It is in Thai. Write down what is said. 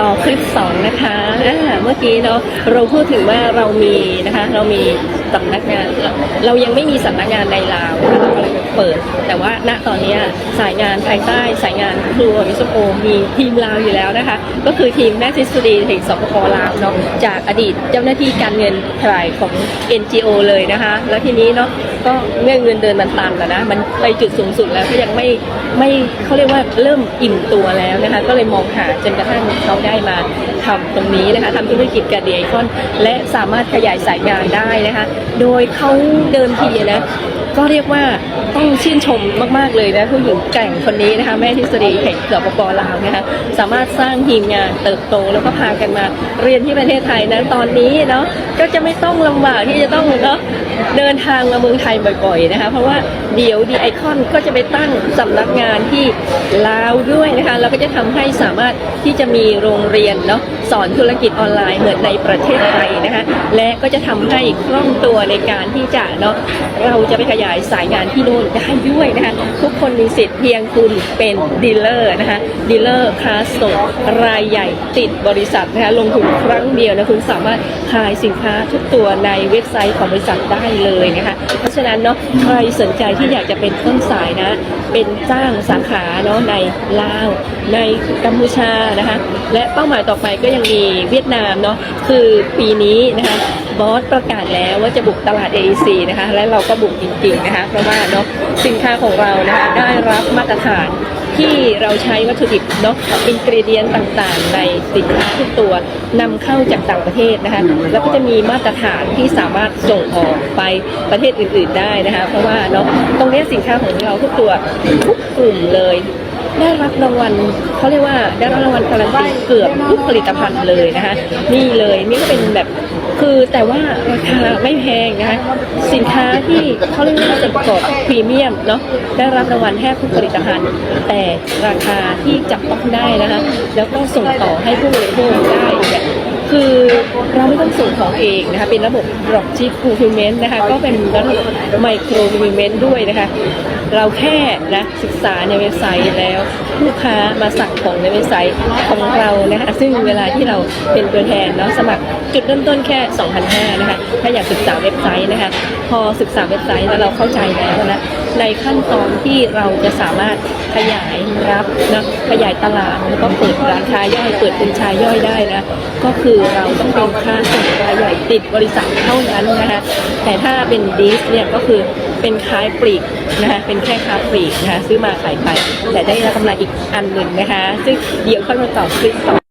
ต่อคลิป 2 นะคะอ่าเมื่อกี้เราเราพูดถึงว่าเรามีนะคะ เรามีสำนักงานเราเรายังไม่มีสำนักงานในลาวนะคะเราก็เลยเปิด แต่ว่าณตอนนี้สายงานภายใต้สายงานครัวมิสโอมีทีมลาวอยู่แล้วนะคะ ก็คือทีมแม่ทฤษฎีแห่งสปปลาวเนาะจากอดีตเจ้าหน้าที่การเงินฝ่ายของ NGO เลยนะคะ แล้วทีนี้เนาะก็เมื่อเงินเดือนมันตันแล้วนะมันไปจุดสูงสุดแล้วก็ยังไม่ไม่เขาเรียกว่าเริ่มอิ่มตัวแล้วนะคะ ก็เลยมองหาจนกระทั่งเขาได้มา ทำตรงนี้นะคะทำธุรกิจกับเดียไอคอนและสามารถขยายสายงานได้นะคะ โดยเขาเดิมทีนะ ก็เรียกว่าต้องชื่นชมมาก ๆ เลยนะผู้หญิงแกร่งคนนี้นะคะแม่ทฤษฎีแห่งสปปลาวนะคะสามารถสร้างทีมงานเติบโตแล้วก็พากันมาเรียนที่ประเทศไทยนะตอนนี้เนาะก็จะไม่ต้องลำบากที่จะต้องเนาะเดินทางมาเมืองไทยบ่อย ๆ นะคะ เพราะว่าเดี๋ยวดีไอคอนก็จะไปตั้งสำนักงานที่ลาวด้วยนะคะแล้วก็จะทำให้สามารถที่จะมีโรงเรียนเนาะสอนธุรกิจออนไลน์เหมือนในประเทศไทยนะคะและก็จะทำให้คล่องตัวในการที่จะเนาะเราจะไปขยายสายงานที่โน่นได้ด้วยนะคะทุกคนมีสิทธิ์เพียงคุณเป็นดีลเลอร์นะคะดีลเลอร์ค้าส่งรายใหญ่ติดบริษัทนะคะลงทุนครั้งเดียวนะคุณสามารถขายสินค้าทุกตัวในเว็บไซต์ของบริษัทได้เลยนะคะเพราะฉะนั้นเนาะใครสนใจที่อยากจะเป็นต้นสายนะเป็นจ้างสาขาเนาะในลาวในกัมพูชานะคะและเป้าหมายต่อไปก็ยังมีเวียดนามเนาะคือปีนี้นะคะบอสประกาศแล้วว่าจะบุกตลาด AEC นะคะและเราก็บุกจริงๆนะคะเพราะว่าเนาะสินค้าของเรานะคะได้รับมาตรฐานที่เราใช้วัตถุดิบเนาะอินกรีเดียนต่างๆ ในสินค้าทุกตัวนำเข้าจากต่างประเทศนะคะแล้วก็จะมีมาตรฐานที่สามารถส่งออกไปประเทศอื่นๆได้นะคะเพราะว่าเนาะตรงนี้สินค้าของเราทุกตัวทุกกลุ่มเลย ได้รับรางวัลเขาเรียกว่าได้รับรางวัลการันตีเกือบทุกผลิตภัณฑ์เลยนะคะ นี่เลยนี่ก็เป็นแบบคือแต่ว่าราคาไม่แพงนะคะสินค้าที่เขาเรียกว่าจะประกอบพรีเมียมเนาะได้รับรางวัลแทบทุกผลิตภัณฑ์ แต่ราคาที่จับต้องได้นะคะแล้วก็ส่งต่อให้ผู้บริโภคได้แบบ คือเราไม่ต้องส่งของเองนะคะเป็นระบบ drop ship fulfillment นะคะก็เป็นระบบ micro fulfillment ด้วยนะคะเราแค่นะศึกษาในเว็บไซต์แล้วลูกค้ามาสั่งของในเว็บไซต์ของเรานะคะซึ่งเวลาที่เราเป็นตัวแทนเนาะสมัครจุดเริ่มต้นแค่ 2,500นะคะถ้าอยากศึกษาเว็บไซต์นะคะพอศึกษาเว็บไซต์แล้วเราเข้าใจแล้วนะ ในขั้นตอนที่เราจะสามารถขยายรับนะขยายตลาดแล้วก็เปิดร้านค้าย่อยเปิดเป็นชายย่อยได้นะก็คือเราต้องเป็นค้าส่งรายใหญ่ติดบริษัทเท่านั้นนะคะแต่ถ้าเป็นดิสเนี่ยก็คือเป็นขายปลีกนะคะเป็นแค่ค้าปลีกนะคะซื้อมาขายไปแต่ได้กำไรอีกอันหนึ่งนะคะ ซึ่งเดี๋ยวค่อยมาตอบคลิปต่อ